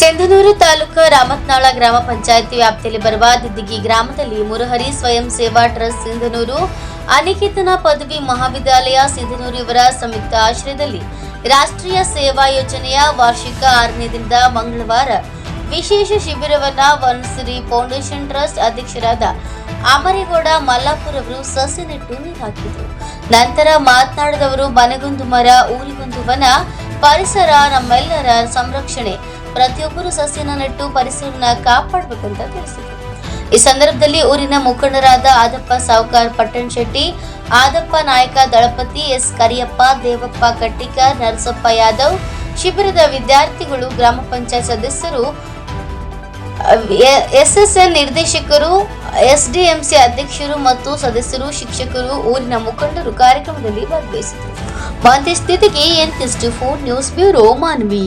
ಸಿಂಧನೂರು ತಾಲೂಕು ರಾಮತ್ನಾಳ ಗ್ರಾಮ ಪಂಚಾಯಿತಿ ವ್ಯಾಪ್ತಿಯಲ್ಲಿ ಬರುವ ದಿದ್ದಿಗಿ ಗ್ರಾಮದಲ್ಲಿ ಮುರಹರಿ ಸ್ವಯಂ ಸೇವಾ ಟ್ರಸ್ಟ್ ಸಿಂಧನೂರು, ಅನಿಕೇತನ ಪದವಿ ಮಹಾವಿದ್ಯಾಲಯ ಸಿಂಧನೂರು ಇವರ ಸಂಯುಕ್ತ ಆಶ್ರಯದಲ್ಲಿ ರಾಷ್ಟ್ರೀಯ ಸೇವಾ ಯೋಜನೆಯ ವಾರ್ಷಿಕ ಆರನೇ ದಿನದ ಮಂಗಳವಾರ ವಿಶೇಷ ಶಿಬಿರವನ್ನು ವನ್ಸಿರಿ ಫೌಂಡೇಶನ್ ಟ್ರಸ್ಟ್ ಅಧ್ಯಕ್ಷರಾದ ಅಮರೇಗೌಡ ಮಲ್ಲಾಪುರ್ ಅವರು ಸಸಿ ನೆಟ್ಟು ನೀರಾಕಿದರು. ನಂತರ ಮಾತನಾಡಿದವರು ಮನೆಗೊಂದು ಮರ, ಊರಿಗೊಂದು ಪರಿಸರ, ನಮ್ಮೆಲ್ಲರ ಸಂರಕ್ಷಣೆ ಪ್ರತಿಯೊಬ್ಬರು ಸಸ್ಯನ ನೆಟ್ಟು ಪರಿಸರನ ಕಾಪಾಡಬೇಕಂತ ತಿಳಿಸಿದರು. ಈ ಸಂದರ್ಭದಲ್ಲಿ ಊರಿನ ಮುಖಂಡರಾದ ಆದಪ್ಪ ಸಾವುಕಾರ್ ಪಟ್ಟಣ್ ಶೆಟ್ಟಿ, ಆದಪ್ಪ ನಾಯಕ ದಳಪತಿ ಎಸ್ ಕರಿಯಪ್ಪ, ದೇವಪ್ಪ ಕಟ್ಟಿಕಾರ್, ನರಸಪ್ಪ ಯಾದವ್, ಶಿಬಿರದ ವಿದ್ಯಾರ್ಥಿಗಳು, ಗ್ರಾಮ ಪಂಚಾಯತ್ ಸದಸ್ಯರು ಎಸ್ಎಸ್ಎನ್ ನಿರ್ದೇಶಕರು, ಎಸ್ಡಿಎಂಸಿ ಅಧ್ಯಕ್ಷರು ಮತ್ತು ಸದಸ್ಯರು, ಶಿಕ್ಷಕರು, ಊರಿನ ಮುಖಂಡರು ಕಾರ್ಯಕ್ರಮದಲ್ಲಿ ಭಾಗವಹಿಸಿದರು ಮಂದಿ ಸ್ಥಿತಿಗೆ N four news bureau Manvi.